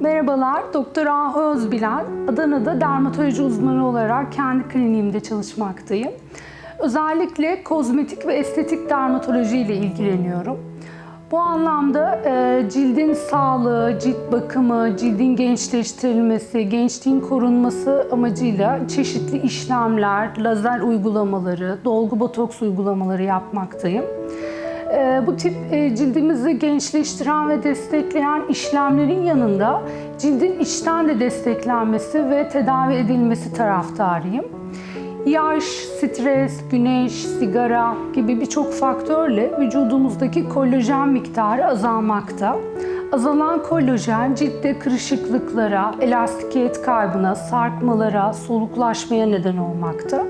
Merhabalar, Doktor Ahu Özbilen. Adana'da dermatoloji uzmanı olarak kendi kliniğimde çalışmaktayım. Özellikle kozmetik ve estetik dermatoloji ile ilgileniyorum. Bu anlamda e, cildin sağlığı, cilt bakımı, cildin gençleştirilmesi, gençliğin korunması amacıyla çeşitli işlemler, lazer uygulamaları, dolgu botoks uygulamaları yapmaktayım. Ee, Bu tip e, cildimizi gençleştiren ve destekleyen işlemlerin yanında cildin içten de desteklenmesi ve tedavi edilmesi taraftarıyım. Yaş, stres, güneş, sigara gibi birçok faktörle vücudumuzdaki kolajen miktarı azalmakta. Azalan kolajen ciltte kırışıklıklara, elastikiyet kaybına, sarkmalara, soluklaşmaya neden olmakta.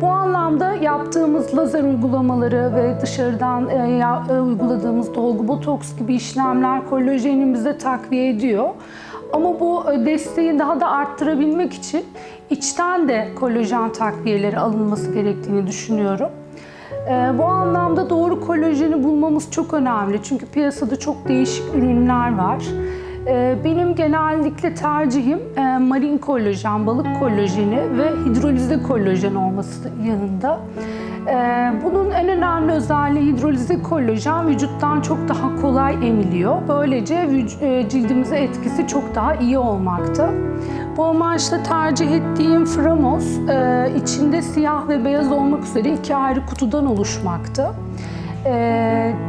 Bu anlamda yaptığımız lazer uygulamaları ve dışarıdan e, e, uyguladığımız dolgu botoks gibi işlemler kolajenimize takviye ediyor. Ama bu e, desteği daha da arttırabilmek için içten de kolajen takviyeleri alınması gerektiğini düşünüyorum. Ee, Bu anlamda doğru kolajeni bulmamız çok önemli. Çünkü piyasada çok değişik ürünler var. Ee, Benim genellikle tercihim e, marin kolajen, balık kolajeni ve hidrolize kolajen olması yanında. Ee, Bunun en önemli özelliği hidrolize kolajen vücuttan çok daha kolay emiliyor. Böylece e, cildimize etkisi çok daha iyi olmakta. Bu amaçla tercih ettiğim Framos e, içinde siyah ve beyaz olmak üzere iki ayrı kutudan oluşmakta.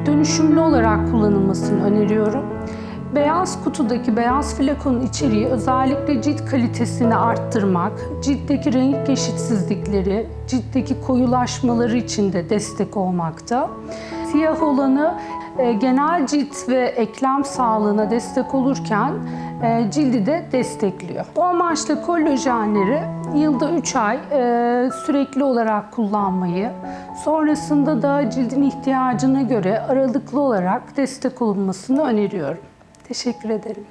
Dönüşümlü olarak kullanılmasını öneriyorum. Beyaz kutudaki beyaz flakonun içeriği özellikle cilt kalitesini arttırmak, ciltteki renk eşitsizlikleri, ciltteki koyulaşmaları için de destek olmakta. Siyah olanı e, genel cilt ve eklem sağlığına destek olurken e, cildi de destekliyor. Bu amaçla kolajenleri yılda 3 ay e, sürekli olarak kullanmayı, sonrasında da cildin ihtiyacına göre aralıklı olarak destek olunmasını öneriyorum. Teşekkür ederim.